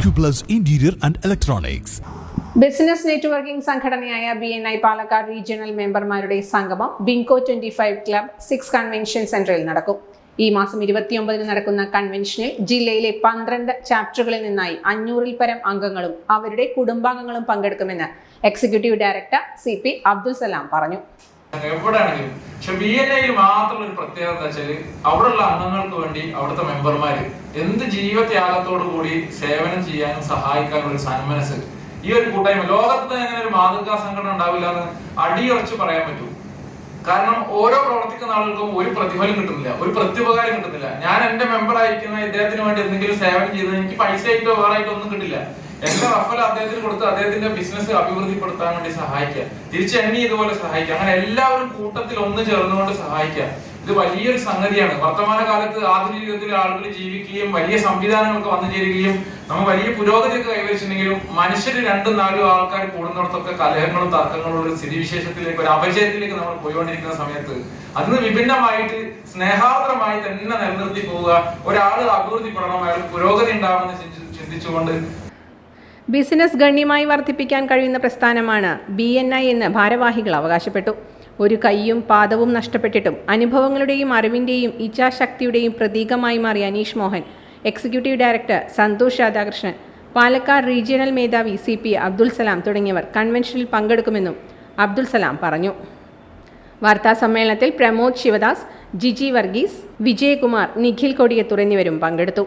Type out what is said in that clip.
Acuplus Interior and Electronics. Business networking സംഘടനയായ B N I Palakkad regional മെമ്പർമാരുടെ സംഗമം bingo twenty five club six convention സെന്ററിൽ നടക്കും ഈ മാസം ഇരുപത്തിയൊമ്പതിന് നടക്കുന്ന കൺവെൻഷനിൽ ജില്ലയിലെ പന്ത്രണ്ട് ചാപ്റ്ററുകളിൽ നിന്നായി അഞ്ഞൂറിൽ പരം അംഗങ്ങളും അവരുടെ കുടുംബാംഗങ്ങളും പങ്കെടുക്കുമെന്ന് executive director C P Abdul Salam പറഞ്ഞു എവിടെയാണെങ്കിലും. പക്ഷെ ബി എൻ ഐയിൽ മാത്രമുള്ള ഒരു പ്രത്യേകത എന്താ വെച്ചാൽ അവിടെയുള്ള അംഗങ്ങൾക്ക് വേണ്ടി അവിടുത്തെ മെമ്പർമാര് എന്ത് ജീവത്യാഗത്തോടു കൂടി സേവനം ചെയ്യാനും സഹായിക്കാനുള്ള ഒരു സന്മനസ്. ഈ ഒരു കൂട്ടായ്മ. ലോകത്ത് അങ്ങനെ ഒരു മാതൃകാ സംഘടന ഉണ്ടാവില്ല എന്ന് അടിയുറച്ച് പറയാൻ പറ്റൂ. കാരണം ഓരോ പ്രവർത്തിക്കുന്ന ആളുകൾക്കും ഒരു പ്രതിഫലം കിട്ടുന്നില്ല. ഒരു പ്രത്യുപകാരം കിട്ടുന്നില്ല. ഞാൻ എന്റെ മെമ്പർ ആയിരിക്കുന്ന ഇദ്ദേഹത്തിന് വേണ്ടി എന്തെങ്കിലും സേവനം ചെയ്തത് എനിക്ക് പൈസ ആയിട്ടോ വേറെ ആയിട്ടോ ഒന്നും കിട്ടില്ല. എന്റെ റഫൽ അദ്ദേഹത്തിന് കൊടുത്ത് അദ്ദേഹത്തിന്റെ ബിസിനസ് അഭിവൃദ്ധിപ്പെടുത്താൻ വേണ്ടി സഹായിക്കുക. തിരിച്ച് എന്നെ ഇതുപോലെ സഹായിക്കുക. അങ്ങനെ എല്ലാവരും കൂട്ടത്തിൽ ഒന്ന് ചേർന്നുകൊണ്ട് സഹായിക്കുക. ഇത് വലിയൊരു സംഗതിയാണ്. വർത്തമാന കാലത്ത് ആധുനിക യുഗത്തിൽ ആളുകൾ ജീവിക്കുകയും വലിയ സംവിധാനങ്ങളൊക്കെ വന്നു ചേരുകയും നമ്മൾ വലിയ പുരോഗതിയൊക്കെ കൈവരിച്ചിട്ടുണ്ടെങ്കിലും മനുഷ്യർ രണ്ടും നാലും ആൾക്കാർ കൂടുന്നിടത്തൊക്കെ കലഹങ്ങളും തർക്കങ്ങളും ഒരു സ്ഥിതിവിശേഷത്തിലേക്ക് ഒരു അപജയത്തിലേക്ക് നമ്മൾ പോയിക്കൊണ്ടിരിക്കുന്ന സമയത്ത് അതിന് വിഭിന്നമായിട്ട് സ്നേഹാർദ്രമായി തന്നെ നിലനിർത്തി പോവുക. ഒരാൾ അഭിവൃദ്ധിപ്പെടണം അയാൾ പുരോഗതി ഉണ്ടാവുമെന്ന് ചിന്തിച്ചുകൊണ്ട് ബിസിനസ് ഗണ്യമായി വർദ്ധിപ്പിക്കാൻ കഴിയുന്ന പ്രസ്ഥാനമാണ് ബി എൻ ഐ എന്ന് ഭാരവാഹികൾ അവകാശപ്പെട്ടു. ഒരു കൈയും പാദവും നഷ്ടപ്പെട്ടിട്ടും അനുഭവങ്ങളുടെയും അറിവിന്റെയും ഇച്ഛാശക്തിയുടെയും പ്രതീകമായി മാറിയ Aneesh Mohan executive director Santhosh Radhakrishnan Palakkad regional മേധാവി സി പി അബ്ദുൽ സലാം തുടങ്ങിയവർ കൺവെൻഷനിൽ പങ്കെടുക്കുമെന്നും അബ്ദുൽ സലാം പറഞ്ഞു. വാർത്താ സമ്മേളനത്തിൽ പ്രമോദ് ശിവദാസ് ജിജി വർഗീസ് വിജയകുമാർ നിഖിൽ കൊടിയത്തൂർ എന്നിവരും പങ്കെടുത്തു.